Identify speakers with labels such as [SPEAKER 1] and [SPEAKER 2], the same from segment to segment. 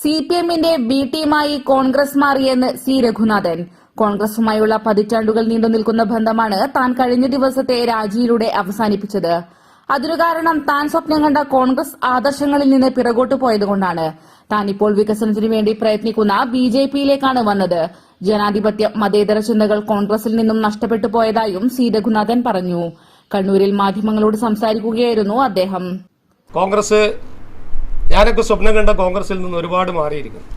[SPEAKER 1] C P എമ്മിന്റെ B ടീമായി കോൺഗ്രസ് മാറിയെന്ന് സി രഘുനാഥൻ കോൺഗ്രസുമായുള്ള പതിറ്റാണ്ടുകൾ നീണ്ടു നിൽക്കുന്ന ബന്ധമാണ് താൻ കഴിഞ്ഞ ദിവസത്തെ രാജിയിലൂടെ അവസാനിപ്പിച്ചത് അതിനു കാരണം താൻ സ്വപ്നം കണ്ട കോൺഗ്രസ് ആദർശങ്ങളിൽ നിന്ന് പിറകോട്ട് പോയതുകൊണ്ടാണ് താൻ ഇപ്പോൾ വികസനത്തിനു വേണ്ടി പ്രയത്നിക്കുന്ന ബി ജെ പിയിലേക്കാണ് വന്നത് ജനാധിപത്യ മതേതര ചിന്തകൾ കോൺഗ്രസിൽ നിന്നും നഷ്ടപ്പെട്ടു പോയതായും സി രഘുനാഥൻ പറഞ്ഞു കണ്ണൂരിൽ മാധ്യമങ്ങളോട് സംസാരിക്കുകയായിരുന്നു അദ്ദേഹം
[SPEAKER 2] കോൺഗ്രസ് ഞാനൊക്കെ സ്വപ്നം കണ്ട കോൺഗ്രസിൽ നിന്ന് ഒരുപാട് മാറിയിരിക്കുന്നു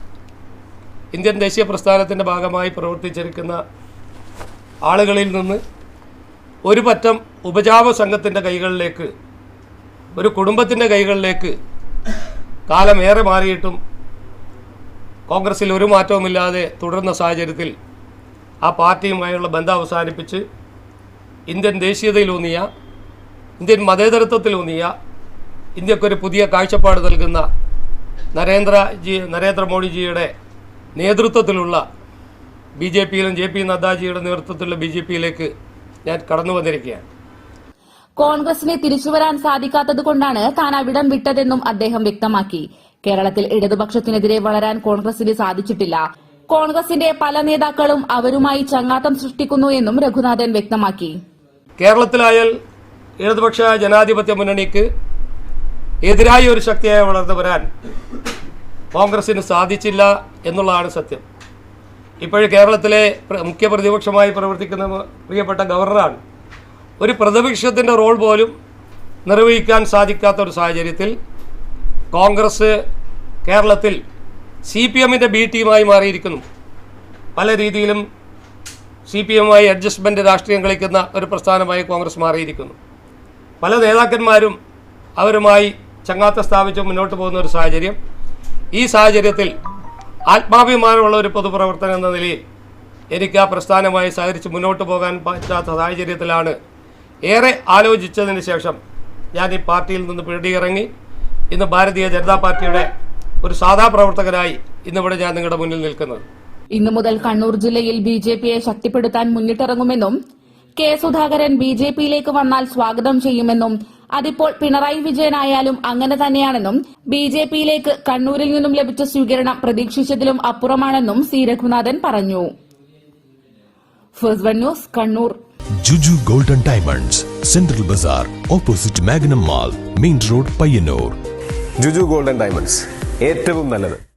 [SPEAKER 2] ഇന്ത്യൻ ദേശീയ പ്രസ്ഥാനത്തിൻ്റെ ഭാഗമായി പ്രവർത്തിച്ചിരിക്കുന്ന ആളുകളിൽ നിന്ന് ഒരു പറ്റം ഉപജാപ സംഘത്തിൻ്റെ കൈകളിലേക്ക് ഒരു കുടുംബത്തിൻ്റെ കൈകളിലേക്ക് കാലമേറെ മാറിയിട്ടും കോൺഗ്രസിൽ ഒരു മാറ്റവുമില്ലാതെ തുടർന്ന സാഹചര്യത്തിൽ ആ പാർട്ടിയുമായുള്ള ബന്ധം അവസാനിപ്പിച്ച് ഇന്ത്യൻ ദേശീയതയിലൂന്നിയ ഇന്ത്യൻ മതേതരത്വത്തിലൂന്നിയ ഇന്ത്യക്കൊരു പുതിയ കാഴ്ചപ്പാട് നൽകുന്ന നരേന്ദ്രജി നരേന്ദ്രമോദിജിയുടെ നേതൃത്വത്തിലുള്ള ബി ജെ പിയിലും ജെ പി നദ്ദാജിയുടെ നേതൃത്വത്തിലുള്ള ബി ജെ പിയിലേക്ക് ഞാൻ കടന്നു വന്നിരിക്കുകയാണ്
[SPEAKER 1] കോൺഗ്രസിനെ തിരിച്ചുവരാൻ സാധിക്കാത്തത് കൊണ്ടാണ് താൻ അവിടം വിട്ടതെന്നും അദ്ദേഹം വ്യക്തമാക്കി കേരളത്തിൽ ഇടതുപക്ഷത്തിനെതിരെ വളരാൻ കോൺഗ്രസിന് സാധിച്ചിട്ടില്ല കോൺഗ്രസിന്റെ പല നേതാക്കളും അവരുമായി ചങ്ങാത്തം സൃഷ്ടിക്കുന്നു എന്നും രഘുനാഥൻ വ്യക്തമാക്കി
[SPEAKER 2] കേരളത്തിലായാൽ ഇടതുപക്ഷ ജനാധിപത്യ മുന്നണിക്ക് എതിരായ ഒരു ശക്തിയായി വളർന്നു വരാൻ കോൺഗ്രസിന് സാധിച്ചില്ല എന്നുള്ളതാണ് സത്യം ഇപ്പോഴും കേരളത്തിലെ മുഖ്യ പ്രതിപക്ഷമായി പ്രവർത്തിക്കുന്ന പ്രിയപ്പെട്ട ഗവർണറാണ് ഒരു പ്രതിപക്ഷത്തിൻ്റെ റോൾ പോലും നിർവഹിക്കാൻ സാധിക്കാത്ത ഒരു സാഹചര്യത്തിൽ കോൺഗ്രസ് കേരളത്തിൽ സി പി എമ്മിൻ്റെ ബി ടീമായി മാറിയിരിക്കുന്നു പല രീതിയിലും സി പി എമ്മുമായി അഡ്ജസ്റ്റ്മെൻറ്റ് രാഷ്ട്രീയം കളിക്കുന്ന ഒരു പ്രസ്ഥാനമായി കോൺഗ്രസ് മാറിയിരിക്കുന്നു പല നേതാക്കന്മാരും അവരുമായി ചങ്ങാത്ത സ്ഥാപിച്ച് മുന്നോട്ട് പോകുന്ന ഒരു സാഹചര്യം ഈ സാഹചര്യത്തിൽ ആത്മാഭിമാനമുള്ള ഒരു പൊതുപ്രവർത്തനം എന്ന നിലയിൽ എനിക്ക് ആ പ്രസ്ഥാനമായി സഹകരിച്ച് മുന്നോട്ട് പോകാൻ പറ്റാത്ത സാഹചര്യത്തിലാണ് ഏറെ ആലോചിച്ചതിന് ശേഷം ഞാൻ ഈ പാർട്ടിയിൽ നിന്ന് പിടിയിറങ്ങി ഇന്ന് ഭാരതീയ ജനതാ പാർട്ടിയുടെ ഒരു സാധാ പ്രവർത്തകരായി ഇന്നിവിടെ ഞാൻ നിങ്ങളുടെ മുന്നിൽ നിൽക്കുന്നത്
[SPEAKER 1] ഇന്നു മുതൽ കണ്ണൂർ ജില്ലയിൽ ബി ജെ പിയെ ശക്തിപ്പെടുത്താൻ മുന്നിട്ടിറങ്ങുമെന്നും കെ സുധാകരൻ ബി ജെ പിയിലേക്ക് വന്നാൽ സ്വാഗതം ചെയ്യുമെന്നും അതിപ്പോൾ പിണറായി വിജയനായാലും അങ്ങനെ തന്നെയാണെന്നും ബി ജെ പിയിലേക്ക് കണ്ണൂരിൽ നിന്നും ലഭിച്ച സ്വീകരണം പ്രതീക്ഷിച്ചതിലും അപ്പുറമാണെന്നും സി രഘുനാഥൻ പറഞ്ഞു news Kannur Juju golden diamonds central bazaar opposite Magnum mall main road Payyanur Juju golden diamonds ഏറ്റവും നല്ലത്